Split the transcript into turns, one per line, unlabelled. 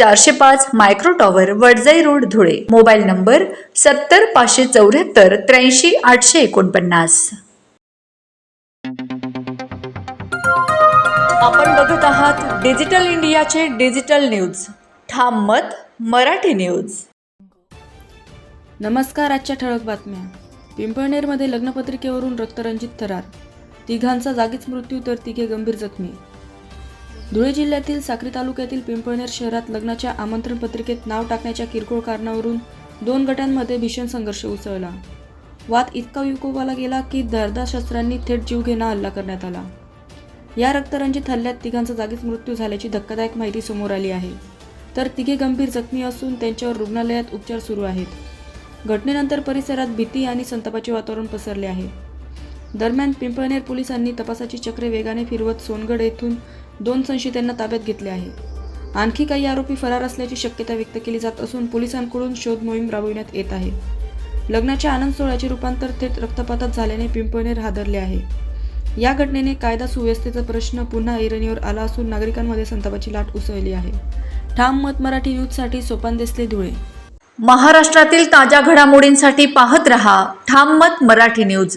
चारशे पाच micro tower Wadjai road Dhule. Mobile number सत्तर पाचशे चौऱ्याहत्तर त्र्याऐंशी आठशे एकोणपन्नास. आपण बघत आहात डिजिटल इंडियाचे डिजिटल न्यूज. ठाम मत मराठी न्यूज.
नमस्कार आजच्या ठळक बातम्या. पिंपळनेरमध्ये लग्नपत्रिकेवरून रक्तरंजित थरार तिघांचा जागीच मृत्यू तर तिघे गंभीर जखमी. धुळे जिल्ह्यातील साक्री तालुक्यातील पिंपळनेर शहरात लग्नाच्या आमंत्रण पत्रिकेत नाव टाकण्याच्या किरकोळ कारणावरून दोन गटांमध्ये भीषण संघर्ष उसळला. वाद इतका विकोपाला गेला की दर्दा शस्त्रांनी थेट जीवघेणा हल्ला करण्यात आला. या रक्तरंजित हल्ल्यात तिघांचा जागीच मृत्यू झाल्याची धक्कादायक माहिती समोर आली आहे. तर तिघे गंभीर जखमी असून त्यांच्यावर रुग्णालयात उपचार सुरू आहेत. घटनेनंतर परिसरात भीती आणि संतापाचे वातावरण पसरले आहे. दरम्यान पिंपळनेर पोलिसांनी तपासाची चक्रे वेगाने फिरवत सोनगड येथून दोन संशयितांना ताब्यात घेतले आहे. आणखी काही आरोपी फरार असल्याची शक्यता व्यक्त केली जात असून पोलिसांकडून शोध मोहीम राबविण्यात येत आहे. लग्नाच्या आनंद सोहळ्याचे रूपांतर थेट रक्तपातात झाल्याने पिंपळनेर हादरले आहे. या घटनेने कायदा सुव्यवस्थेचा प्रश्न पुन्हा ऐरणीवर आला असून नागरिकांमध्ये संतापाची लाट उसळली आहे. ठाम मत मराठी न्यूजसाठी सोपान देसले धुळे.
महाराष्ट्रातील ताज्या घडामोडींसाठी पाहत रहा ठाम मत मराठी न्यूज.